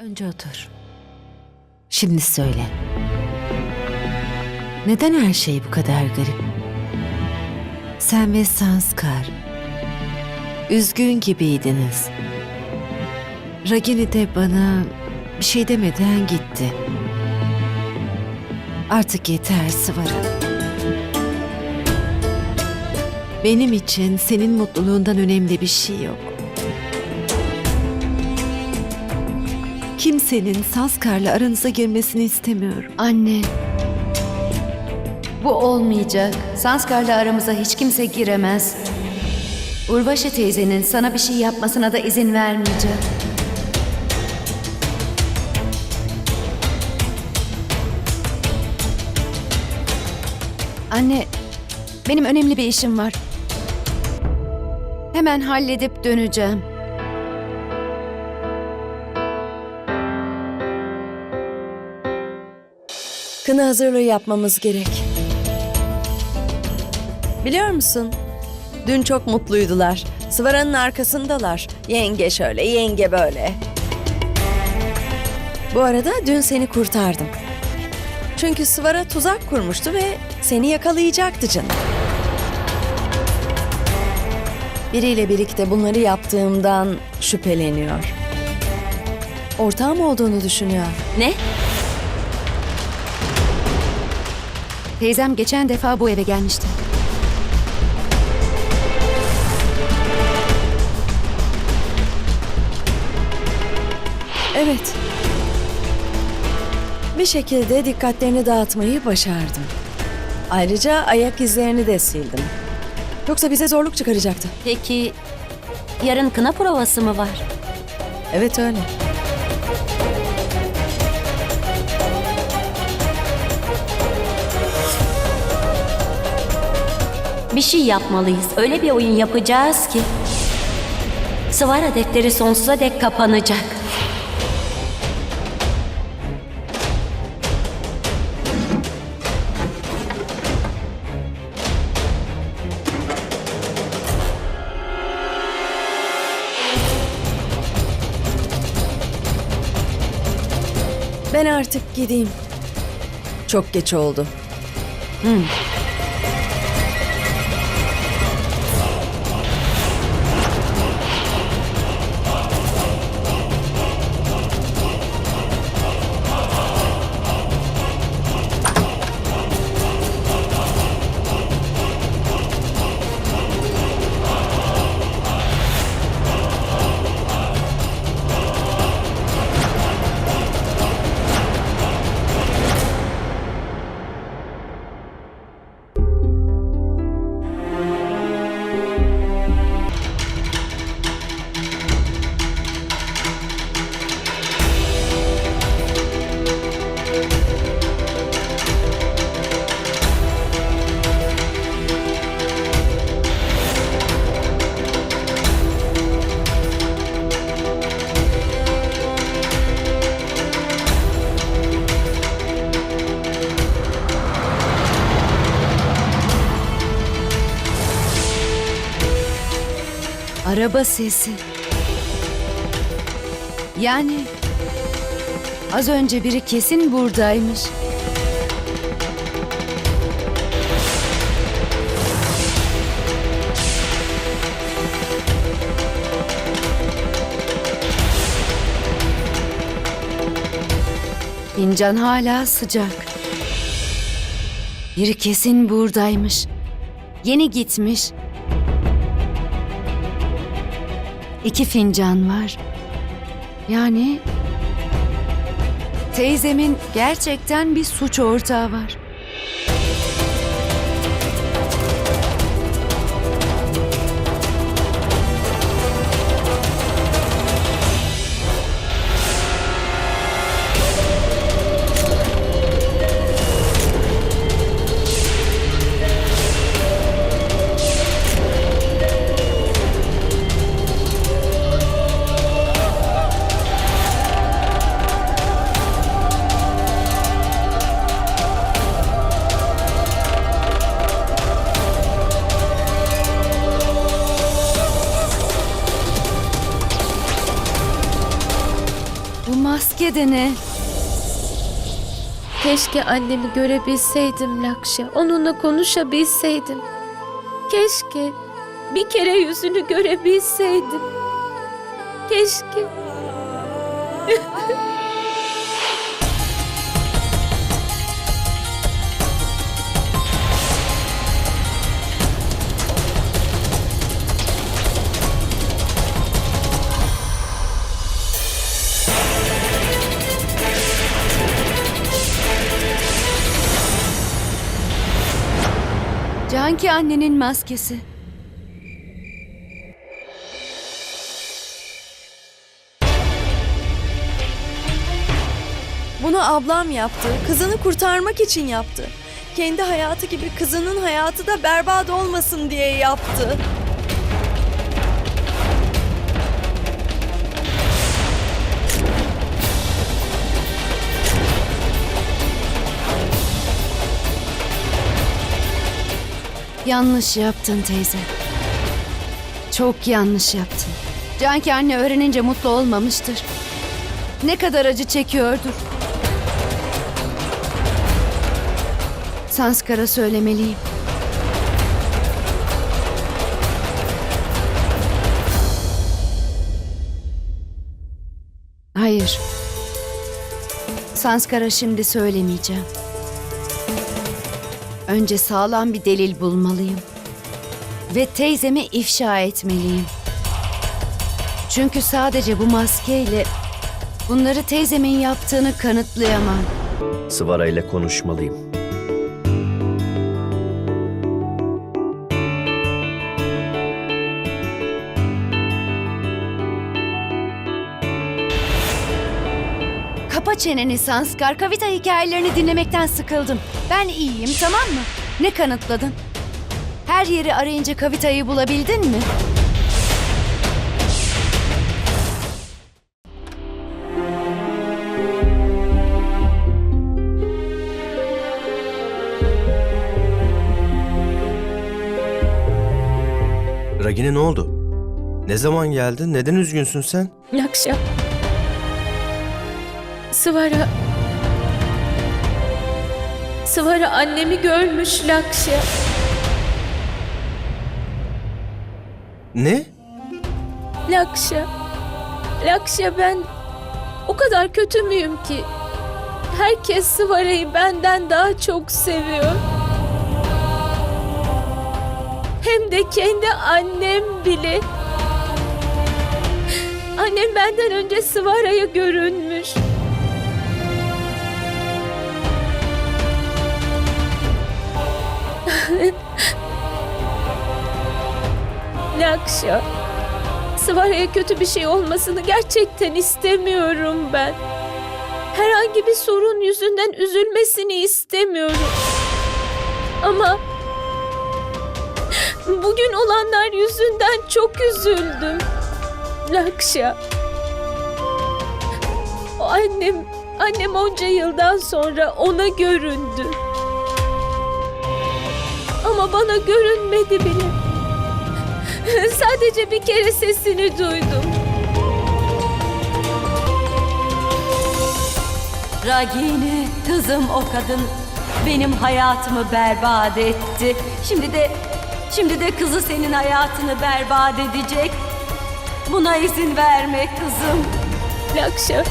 Önce otur. Şimdi söyle. Neden her şey bu kadar garip? Sen ve Sanskar üzgün gibiydiniz. Ragini de bana bir şey demeden gitti. Artık yeter Sıvara. Benim için senin mutluluğundan önemli bir şey yok. Kimsenin Sanskar'la aranıza girmesini istemiyorum. Anne. Bu olmayacak. Sanskar'la aramıza hiç kimse giremez. Urvaşi teyzenin sana bir şey yapmasına da izin vermeyeceğim. Anne, benim önemli bir işim var. Hemen halledip döneceğim. Kına hazırlığı yapmamız gerek. Biliyor musun? Dün çok mutluydular. Sıvaranın arkasındalar. Yenge şöyle, yenge böyle. Bu arada dün seni kurtardım. Çünkü Sıvara tuzak kurmuştu ve seni yakalayacaktı canım. Biriyle birlikte bunları yaptığımdan şüpheleniyor. Ortağım olduğunu düşünüyor. Ne? Teyzem geçen defa bu eve gelmişti. Evet. Bir şekilde dikkatlerini dağıtmayı başardım. Ayrıca ayak izlerini de sildim. Yoksa bize zorluk çıkaracaktı. Peki yarın kına provası mı var? Evet öyle. Bir şey yapmalıyız. Öyle bir oyun yapacağız ki. Sıvara defteri sonsuza dek kapanacak. Ben artık gideyim. Çok geç oldu. Araba sesi. Yani az önce biri kesin buradaymış. Fincan hala sıcak. Biri kesin buradaymış. Yeni gitmiş. İki fincan var. Yani teyzemin gerçekten bir suç ortağı var. Maske de ne? Keşke annemi görebilseydim Lakşa. Onunla konuşabilseydim. Keşke bir kere yüzünü görebilseydim. Keşke. Canki annenin maskesi. Bunu ablam yaptı. Kızını kurtarmak için yaptı. Kendi hayatı gibi kızının hayatı da berbat olmasın diye yaptı. Yanlış yaptın teyze. Çok yanlış yaptın. Canki anne öğrenince mutlu olmamıştır. Ne kadar acı çekiyordur. Sanskar'a söylemeliyim. Hayır. Sanskar'a şimdi söylemeyeceğim. Önce sağlam bir delil bulmalıyım. Ve teyzemi ifşa etmeliyim. Çünkü sadece bu maskeyle bunları teyzemin yaptığını kanıtlayamam. Sıvara ile konuşmalıyım. Çeneni Sanskar. Kavita hikayelerini dinlemekten sıkıldım. Ben iyiyim tamam mı? Ne kanıtladın? Her yeri arayınca Kavita'yı bulabildin mi? Ragine ne oldu? Ne zaman geldin? Neden üzgünsün sen? Lakşa. Sıvara. Sıvara annemi görmüş Lakşa. Ne? Lakşa. Lakşa ben o kadar kötü müyüm ki? Herkes Sıvara'yı benden daha çok seviyor. Hem de kendi annem bile. Annem benden önce Sıvara'ya görünmüş. Lakşa. Sıvara'ya kötü bir şey olmasını gerçekten istemiyorum ben. Herhangi bir sorun yüzünden üzülmesini istemiyorum. Ama bugün olanlar yüzünden çok üzüldüm. Lakşa. O annem, annem onca yıldan sonra ona göründü. Ama bana görünmedi bile. Sadece bir kere sesini duydum. Ragini, kızım o kadın benim hayatımı berbat etti. Şimdi de şimdi de kızı senin hayatını berbat edecek. Buna izin verme kızım. Lakşa.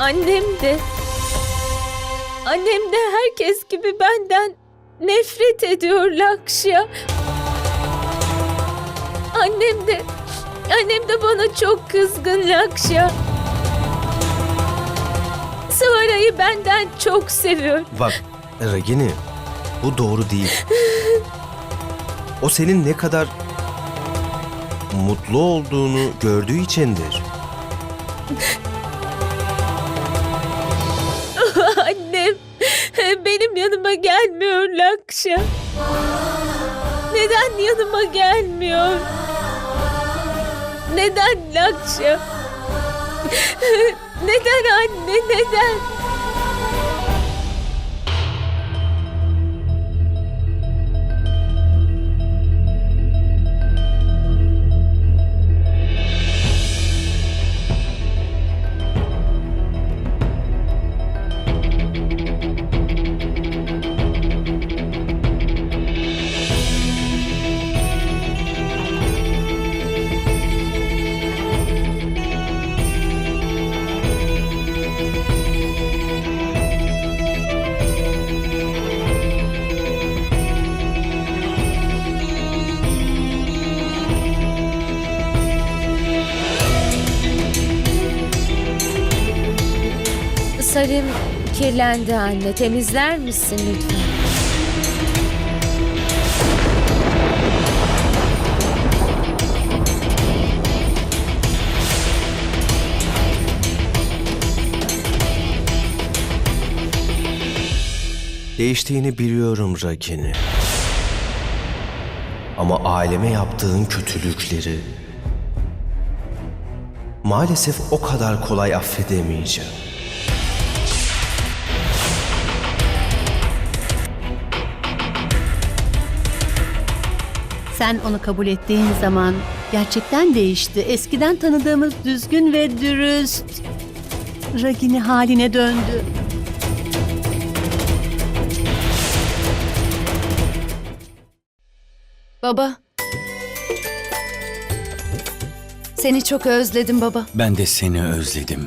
Annem de Annem de herkes gibi benden nefret ediyor Lakşa. Annem de Annem de bana çok kızgın Lakşa. Sıvara'yı benden çok seviyor. Bak Ragini bu doğru değil. O senin ne kadar mutlu olduğunu gördüğü içindir. Benim yanıma gelmiyor Lakşa. Neden yanıma gelmiyor? Neden Lakşa? Neden anne neden? Kirlendi anne. Temizler misin lütfen? Değiştiğini biliyorum Ragini. Ama aileme yaptığın kötülükleri maalesef o kadar kolay affedemeyeceğim. Sen onu kabul ettiğin zaman gerçekten değişti. Eskiden tanıdığımız düzgün ve dürüst Ragini haline döndü. Baba. Seni çok özledim baba. Ben de seni özledim.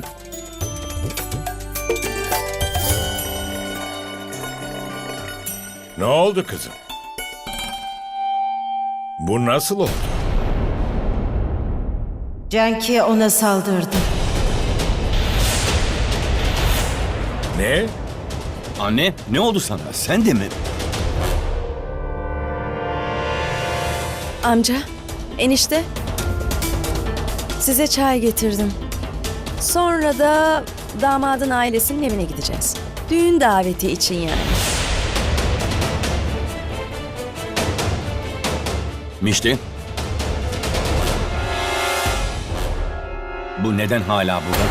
Ne oldu kızım? Bu nasıl oldu? Canki ona saldırdı. Ne? Anne ne oldu sana? Sen de mi? Amca, enişte. Size çay getirdim. Sonra da damadın ailesinin evine gideceğiz. Düğün daveti için yani. Mişti. Bu neden hala burada?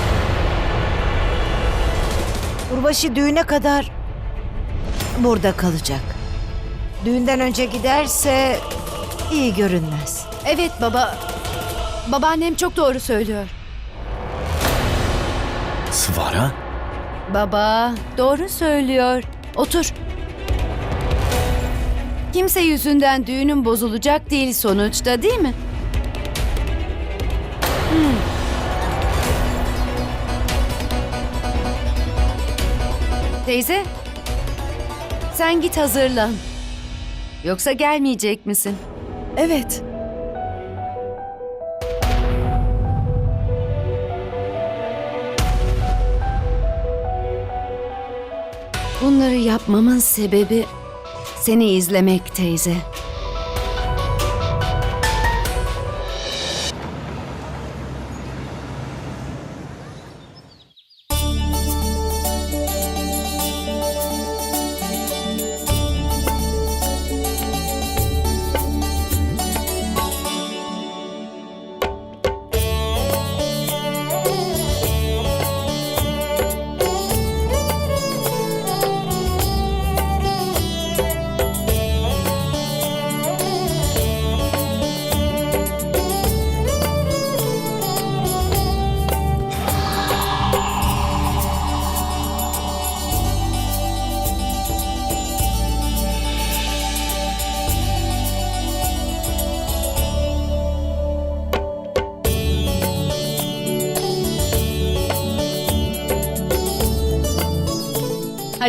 Urvaşı düğüne kadar burada kalacak. Düğünden önce giderse iyi görünmez. Evet baba. Babaannem çok doğru söylüyor. Svara? Baba, doğru söylüyor. Otur. Kimse yüzünden düğünün bozulacak değil sonuçta değil mi? Hmm. Teyze, sen git hazırlan. Yoksa gelmeyecek misin? Evet, Bunları yapmamın sebebi seni izlemek teyze.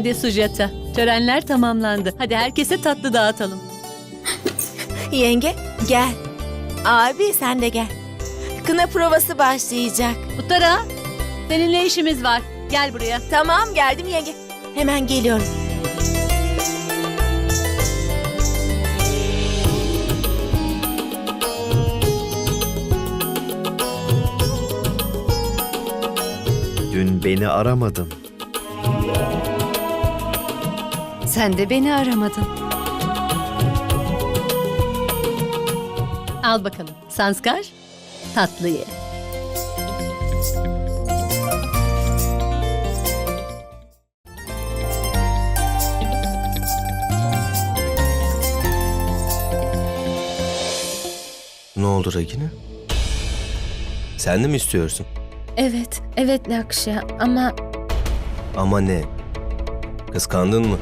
Hadi Sujata, törenler tamamlandı. Hadi herkese tatlı dağıtalım. Yenge gel. Abi sen de gel. Kına provası başlayacak. Uttara, seninle işimiz var. Gel buraya. Tamam geldim yenge. Hemen geliyorum. Dün beni aramadın. Sen de beni aramadın. Al bakalım. Sanskar, tatlı ye. Ne oldu Ragini? Sen de mi istiyorsun? Evet, evet Lakşa ama Ama ne? Kıskandın mı?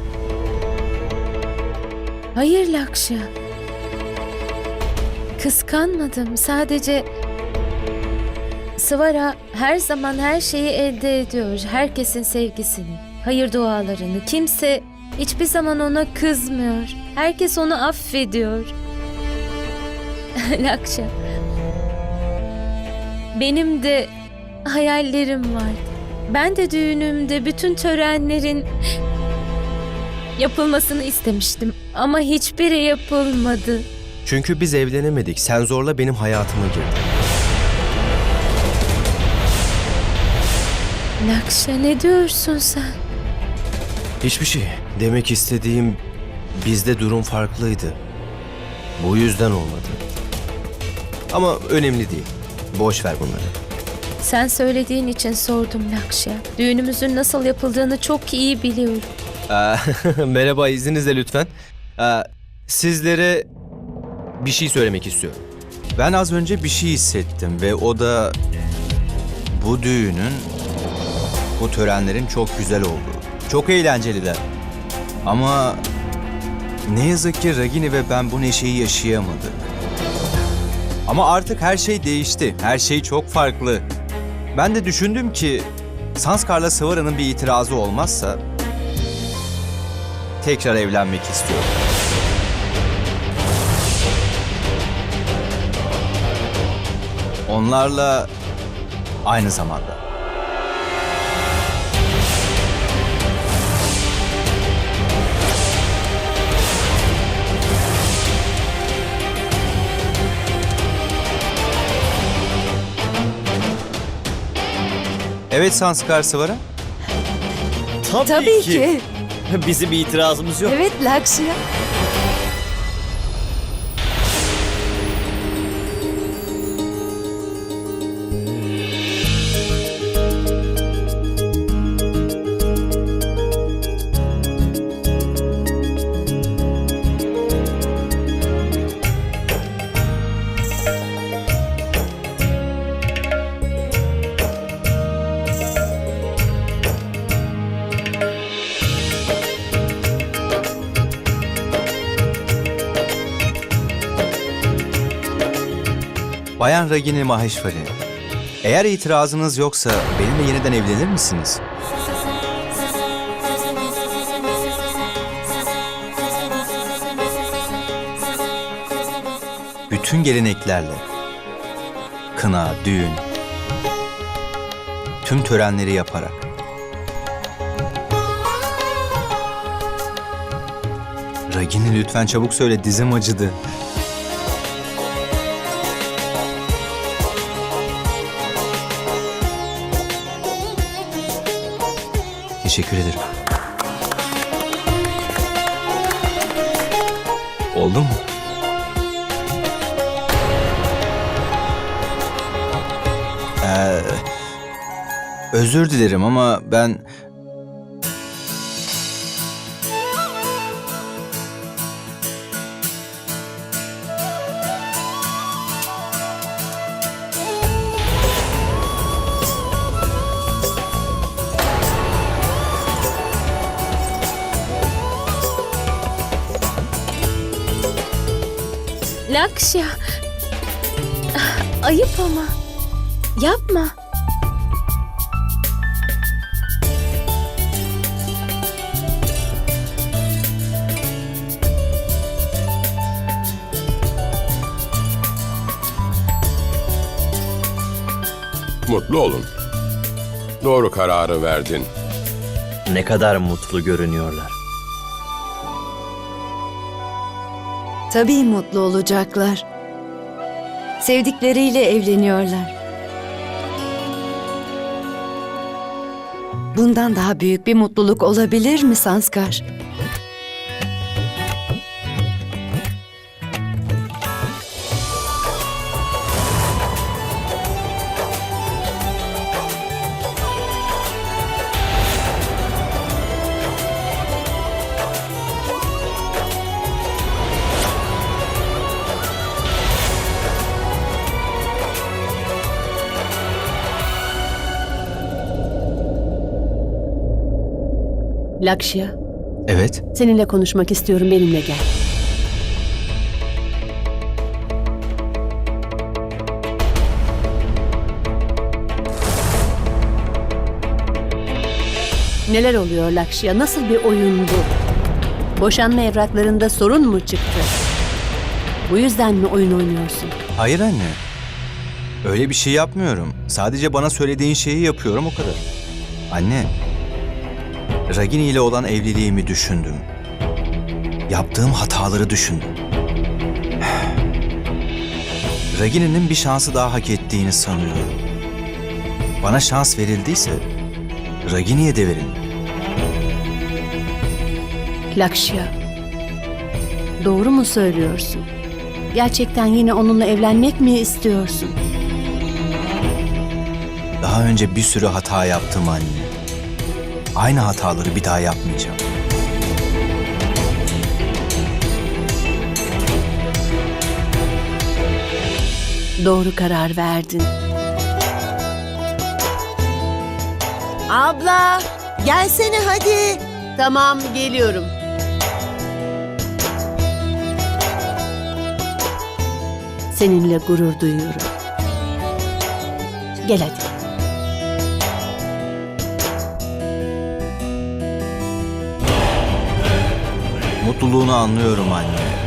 Hayır Lakşa. Kıskanmadım. Sadece Svara her zaman her şeyi elde ediyor. Herkesin sevgisini, hayır dualarını. Kimse hiçbir zaman ona kızmıyor. Herkes onu affediyor. Lakşa. Benim de hayallerim vardı. Ben de düğünümde bütün törenlerin yapılmasını istemiştim ama hiçbiri yapılmadı. Çünkü biz evlenemedik. Sen zorla benim hayatıma girdin. Lakşa ne diyorsun sen? Hiçbir şey. Demek istediğim bizde durum farklıydı. Bu yüzden olmadı. Ama önemli değil. Boş ver bunları. Sen söylediğin için sordum Lakşa. Düğünümüzün nasıl yapıldığını çok iyi biliyorum. Aa, Merhaba izninizle lütfen. Aa, Sizlere bir şey söylemek istiyorum. Ben az önce bir şey hissettim ve o da bu düğünün, bu törenlerin çok güzel olduğu. Çok eğlenceliler. Ama ne yazık ki Ragini ve ben bu neşeyi yaşayamadık. Ama artık her şey değişti. Her şey çok farklı. Ben de düşündüm ki Sanskar'la Sıvara'nın bir itirazı olmazsa tekrar evlenmek istiyorum. Onlarla aynı zamanda. Evet Sanskar Sıvara. Tabii, ki. Bizim itirazımız yok. Evet Lakşya. Ragini Maheshwari. Eğer itirazınız yoksa benimle yeniden evlenir misiniz? Bütün geleneklerle. Kına, düğün. Tüm törenleri yaparak. Ragini lütfen çabuk söyle dizim acıdı. Teşekkür ederim. Oldu mu? Ee, özür dilerim ama ben... Mutlu olun. Doğru kararı verdin. Ne kadar mutlu görünüyorlar. Tabii mutlu olacaklar. Sevdikleriyle evleniyorlar. Bundan daha büyük bir mutluluk olabilir mi Sanskar? Lakşya, Evet. seninle konuşmak istiyorum. Benimle gel. Neler oluyor Lakşya? Nasıl bir oyun bu? Boşanma evraklarında sorun mu çıktı? Bu yüzden mi oyun oynuyorsun? Hayır anne. Öyle bir şey yapmıyorum. Sadece bana söylediğin şeyi yapıyorum o kadar. Anne, Ragini ile olan evliliğimi düşündüm. Yaptığım hataları düşündüm. Ragini'nin bir şansı daha hak ettiğini sanıyorum. Bana şans verildiyse Ragini'ye de verilmeli. Lakşya. Doğru mu söylüyorsun? Gerçekten yine onunla evlenmek mi istiyorsun? Daha önce bir sürü hata yaptım anne. Aynı hataları bir daha yapmayacağım. Doğru karar verdin. Abla, gelsene hadi. Tamam geliyorum. Seninle gurur duyuyorum. Gel hadi. Mutluluğunu anlıyorum anne.